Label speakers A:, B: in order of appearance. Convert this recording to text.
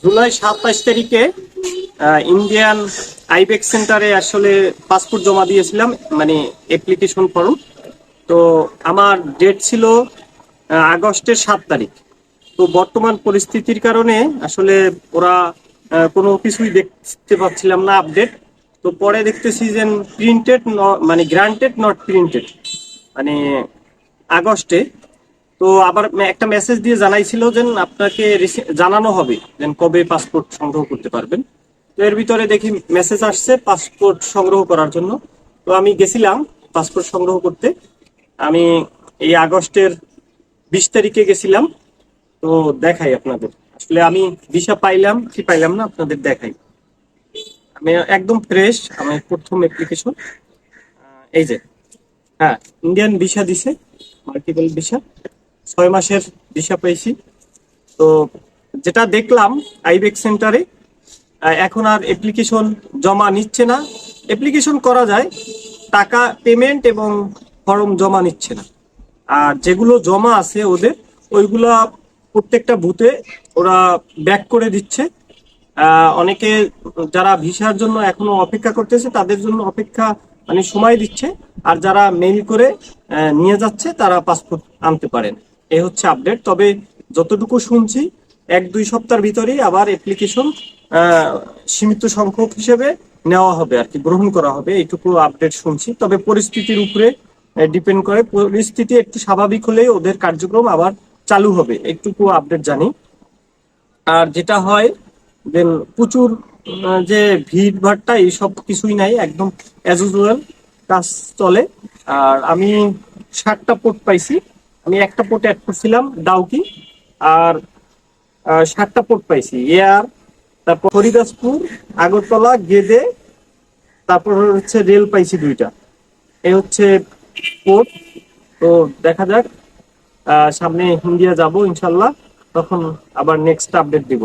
A: জুলাই সাতাশ তারিখে ইন্ডিয়ান আইবেক সেন্টারে আসলে পাসপোর্ট জমা দিয়েছিলাম মানে অ্যাপ্লিকেশন ফর্ম তো আমার ডেট ছিল আগস্টের সাত তারিখ। তো বর্তমান পরিস্থিতির কারণে আসলে ওরা কোনো কিছুই দেখতে পাচ্ছিলাম না আপডেট তো পরে দেখতেছি যে প্রিন্টেড মানে গ্রান্টেড নট প্রিন্টেড মানে আগস্টে। তো আবার একটা মেসেজ দিয়ে জানাইছিল যে আপনাকে জানানো হবে যে কবে পাসপোর্ট সংগ্রহ করতে পারবেন। তো এর ভিতরে দেখি মেসেজ আসছে পাসপোর্ট সংগ্রহ করার জন্য। তো আমি গেছিলাম পাসপোর্ট সংগ্রহ করতে। আমি এই আগস্টের বিশ তারিখে গেছিলাম। তো দেখাই আপনাদের। আসলে আমি ভিসা পাইলাম, কি পাইলাম না আপনাদের দেখাই। আমি একদম ফ্রেশ আমার প্রথম অ্যাপ্লিকেশন এই যে হ্যাঁ ইন্ডিয়ান ভিসা দিছে মাল্টিপল ভিসা ছয় মাসের ভিসা পেয়েছি তো যেটা দেখলাম আইবেক সেন্টারে এখন আর অ্যাপ্লিকেশন জমা নিচ্ছে না। অ্যাপ্লিকেশন করা যায়, টাকা পেমেন্ট এবং ফর্ম জমা নিচ্ছে না। আর যেগুলো জমা আছে ওদের, ওইগুলা প্রত্যেকটা বুথে ওরা ব্যাক করে দিচ্ছে। অনেকে যারা ভিসার জন্য এখনও অপেক্ষা করতেছে, তাদের জন্য অপেক্ষা মানে সময় দিচ্ছে। আর যারা মেইল করে নিয়ে যাচ্ছে, তারা পাসপোর্ট আনতে পারেন এই হচ্ছে আপডেট তবে যতটুকু শুনছি, এক দুই সপ্তাহের ভিতরেই আবার অ্যাপ্লিকেশন সীমিত সংখ্যক হিসেবে নেওয়া হবে আর কি, গ্রহণ করা হবে। এইটুকু আপডেট শুনছি। তবে পরিস্থিতির উপরে ডিপেন্ড করে। পরিস্থিতি একটু স্বাভাবিক হলেই ওদের কার্যক্রম আবার চালু হবে। একটুকু আপডেট জানি। আর যেটা হয়, দেন প্রচুর যে ভিড় ভাড়টা এইসব কিছুই নাই, একদম অ্যাজ ইউজুয়াল কাজ চলে। আর আমি সাতটা পোর্ট পাইছি। আমি একটা পোর্ট অ্যাড করছিলাম ডাউকি আর সাতটা পোর্ট পাইছি। এয়ার তারপর হরিদাসপুর, আগরতলা, গেদে, তারপর হচ্ছে রেল পাইছি দুইটা। এ হচ্ছে পোর্ট তো দেখা যাক সামনে হিন্দিয়া যাব ইনশাল্লাহ, তখন আবার নেক্সট আপডেট দিব।